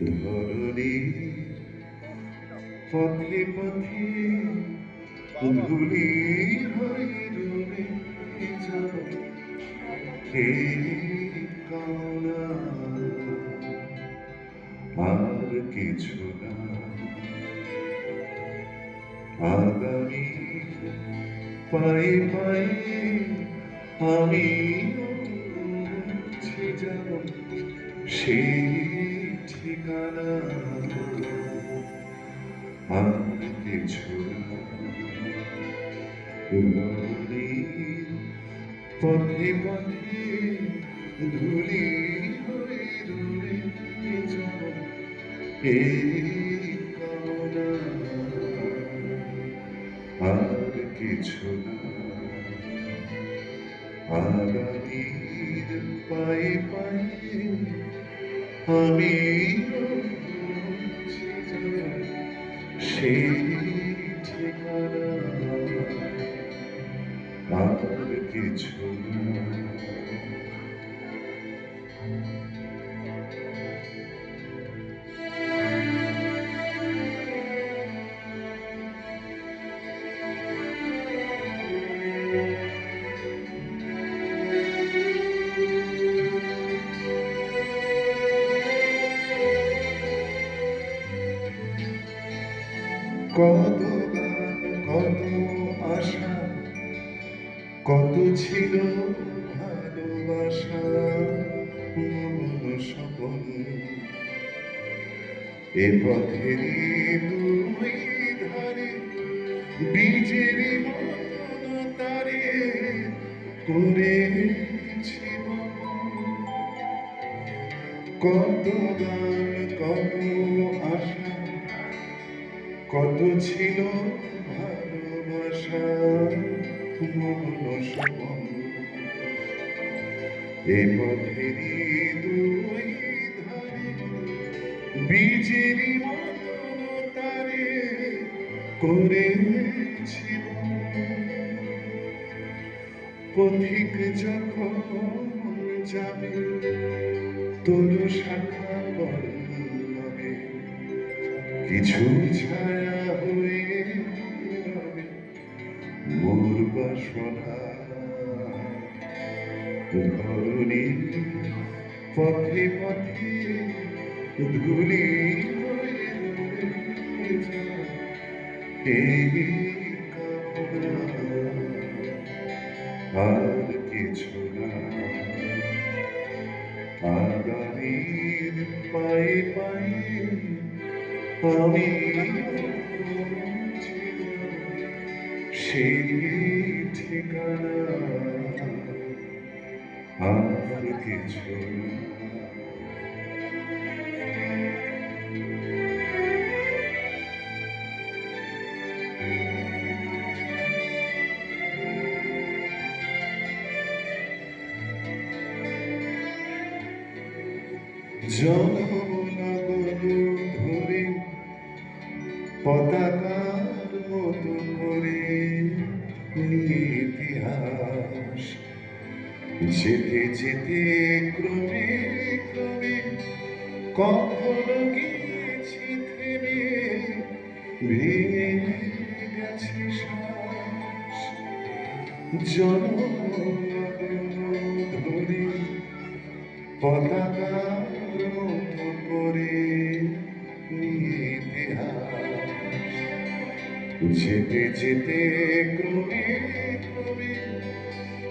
ধরণী পথে পথে ধুলি হয়ে রয়ে যাব হে কামনা আর কিছু না। আগামী পায়ে পায়ে আমি যাব। সেই আর কিছু পথে পথে ধুলি হয়ে যাব এই কামনা আর কিছু আগামীর পায়ে পায়ে আমি সেই কত কত আশা কত ছিল ভালোবাসা স্বপন এ পথেরই দুই ধারে বীজের তারে করেছি কত গান, কত আশা কত ছিল ভালোবাসা মন স্বপন এ পথেরই দুই ধারে, বীজেরই তারে করেছি বপন। পথিক যখন যাবে, তোর শাখা পল্লবে কিছু ছায়া হয়ে মোর বাসনা। ধরণী পথে পথে ধুলি আর কিছু না। আগামীর পায়ে পায়ে আমি সেই ঠিকানা আর কিছু না পতাকার মতো করে ইতিহাস। যেতে যেতে ক্রমে ক্রমে কখনো গিয়েছি থেমে, ভেঙে গেছে শ্বাস। জনগণ ধরে, পতাকার মতো করে যেতে যেতে ক্রমে ক্রমে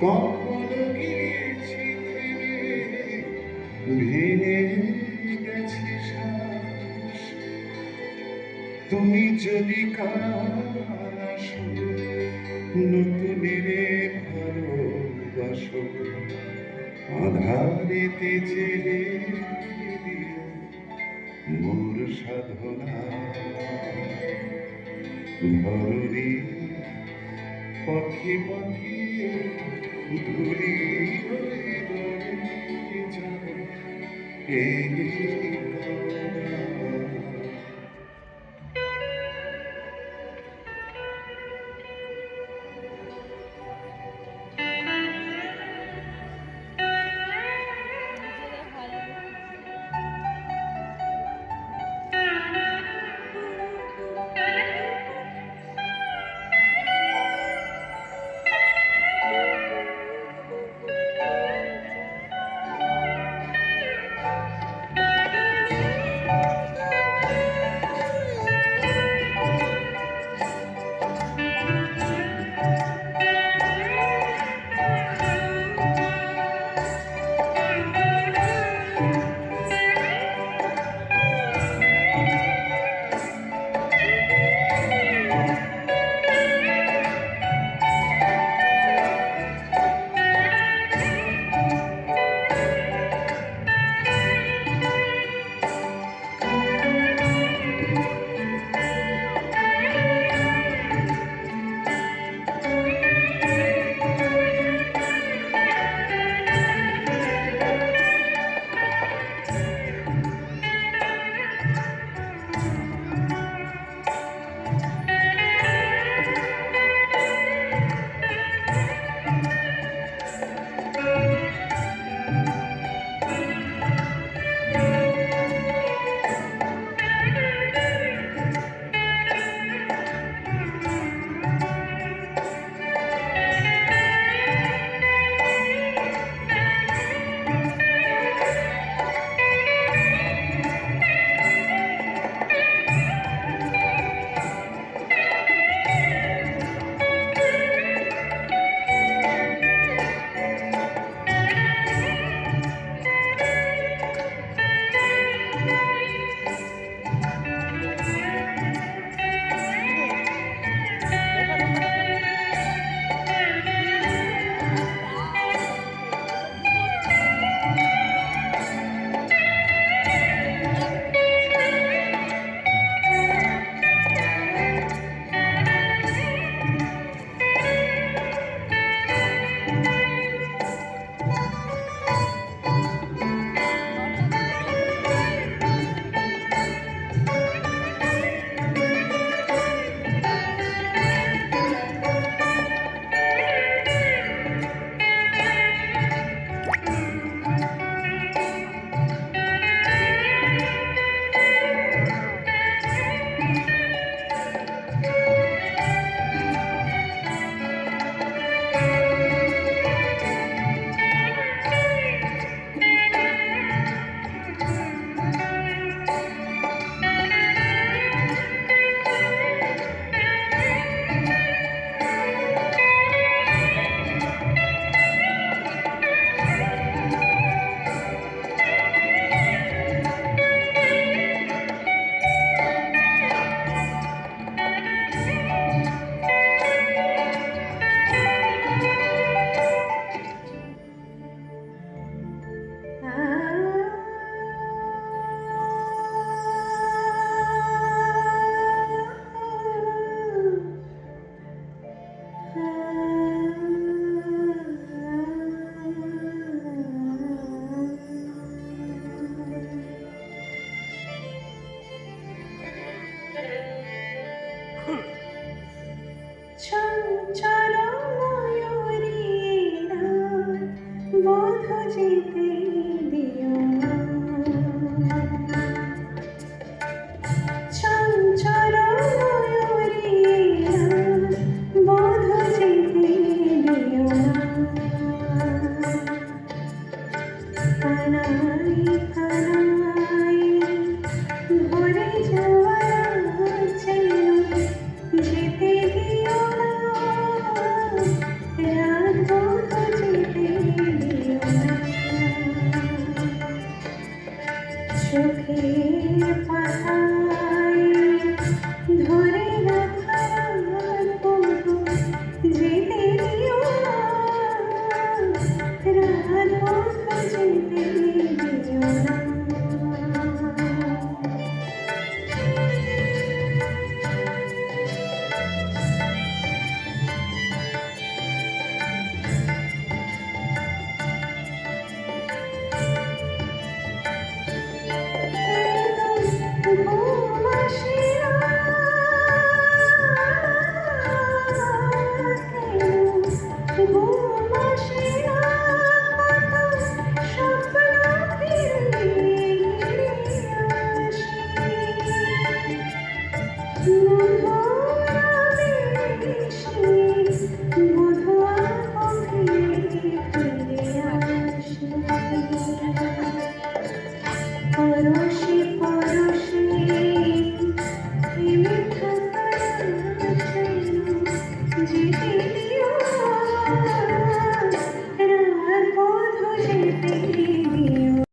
কখনো গিয়েছি ভেঙে গেছে তুমি যদি কাশো, নতুনের ভালোবাসো। আধারেতে মোর সাধনা ধরণী পথে ধুলি হয়ে এই